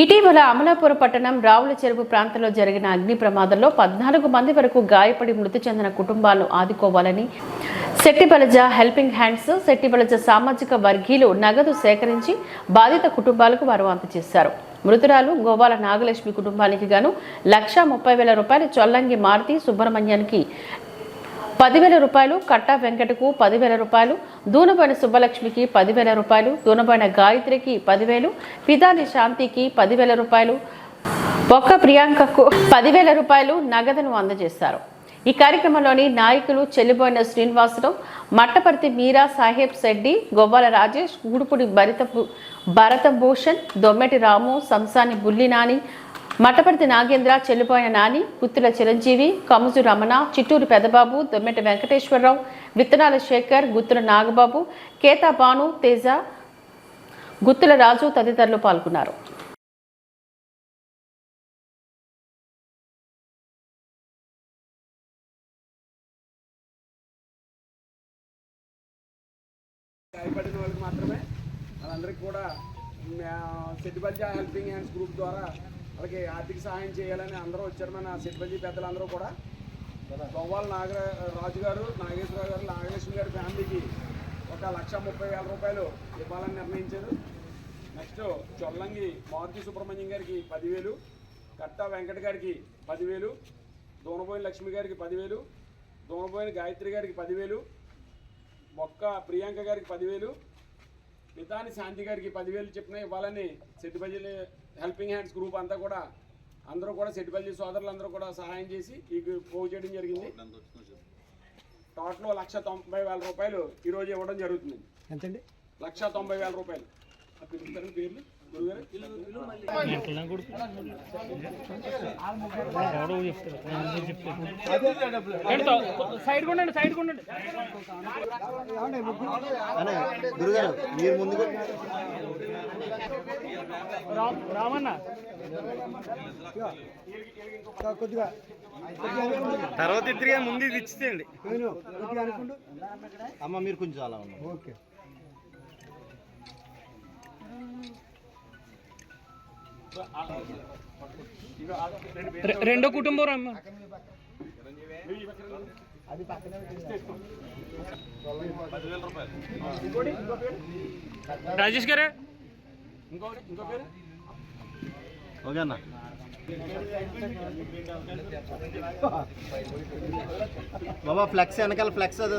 ఇటీవల అమలాపురం పట్టణం రావుల చెరువు ప్రాంతంలో జరిగిన అగ్ని ప్రమాదంలో పద్నాలుగు మంది వరకు గాయపడి మృతి చెందిన కుటుంబాలను ఆదుకోవాలని శెట్టిబలజ హెల్పింగ్ హ్యాండ్స్ శెట్టిబలజ సామాజిక వర్గీయులు నగదు సేకరించి బాధిత కుటుంబాలకు వారు అందజేశారు. మృతురాలు గోవాల నాగలక్ష్మి కుటుంబానికి గాను లక్షా ముప్పై వేల రూపాయలు చొల్లంగి మారుతి సుబ్రహ్మణ్యానికి పదివేల రూపాయలు కట్టా వెంకటకు పదివేల రూపాయలు దూనబైన సుబ్బలక్ష్మికి పదివేల రూపాయలు దూనబైన గాయత్రికి పదివేలు పితాని శాంతికి పదివేల రూపాయలు ఒక్క ప్రియాంకకు పదివేల రూపాయలు నగదును అందజేశారు. ఈ కార్యక్రమంలోని నాయకులు చెల్లిబోయిన శ్రీనివాసరావు మట్టపర్తి మీరా సాహెబ్ శెడ్డి గొవ్వాల రాజేష్ గూడుపుడి భరిత భరతభూషణ్ దొమ్మెటి రాము సంసాని బుల్లినాని మట్టపర్తి నాగేంద్ర చెల్లిపోయిన నాని పుత్రుల చిరంజీవి కముజు రమణ చిట్టూరు పెదబాబు దొమ్మెట వెంకటేశ్వరరావు విత్తనాల శేఖర్ గుత్తుల నాగబాబు కేతా భాను తేజ గుత్తుల రాజు తదితరులు పాల్గొన్నారు. గాయపడిన వాళ్ళకి మాత్రమే. వాళ్ళందరికీ కూడా సెట్టిబల్జ హెల్పింగ్ హ్యాండ్స్ గ్రూప్ ద్వారా వాళ్ళకి ఆర్థిక సహాయం చేయాలని అందరూ వచ్చారు. మన సెట్టిబల్జీ పెద్దలందరూ కూడా గొవ్వాల నాగర రాజు గారు నాగేశ్వరరావు గారు నాగలక్ష్మి గారి ఫ్యామిలీకి ఒక లక్ష ముప్పై వేల రూపాయలు ఇవ్వాలని నిర్ణయించారు. నెక్స్ట్ చొల్లంగి మారుతి సుబ్రహ్మణ్యం గారికి పదివేలు కట్ట వెంకట గారికి పదివేలు దూనబోయిన లక్ష్మి గారికి పదివేలు దూనబోయిన గాయత్రి గారికి పదివేలు మొక్క ప్రియాంక గారికి పదివేలు మితాని శాంతి గారికి పదివేలు చెప్పిన ఇవ్వాలని సెట్టిపల్లి హెల్పింగ్ హ్యాండ్స్ గ్రూప్ అంతా కూడా అందరూ కూడా సెట్టిపల్లి సోదరులు అందరూ కూడా సహాయం చేసి ఈ పోగు చేయడం జరిగింది. టోటల్ లక్ష తొంభై వేల రూపాయలు ఈరోజు ఇవ్వడం జరుగుతుంది. ఎంతండి? లక్ష తొంభై వేల రూపాయలు. ఆ పిలుస్తారని పేర్లు గురుగారు సైడ్ కొండండి సైడ్ కొండండి అనే గురుగారు మీరు ముందుకు రామన్న కొద్దిగా తర్వాత ఇద్దరిగా ముందు ఇది ఇచ్చేయండి అమ్మ మీరు కొంచెం అలా ఉన్నారు. ఓకే. రెండో కుటుంబం రమ్మ. ఇంకోటి రాజేష్ గారే? ఇంకోటి ఇంకో పేరు ఓకే అన్న. బాబా ఫ్లెక్స్ వెనకాల ఫ్లెక్స్ అది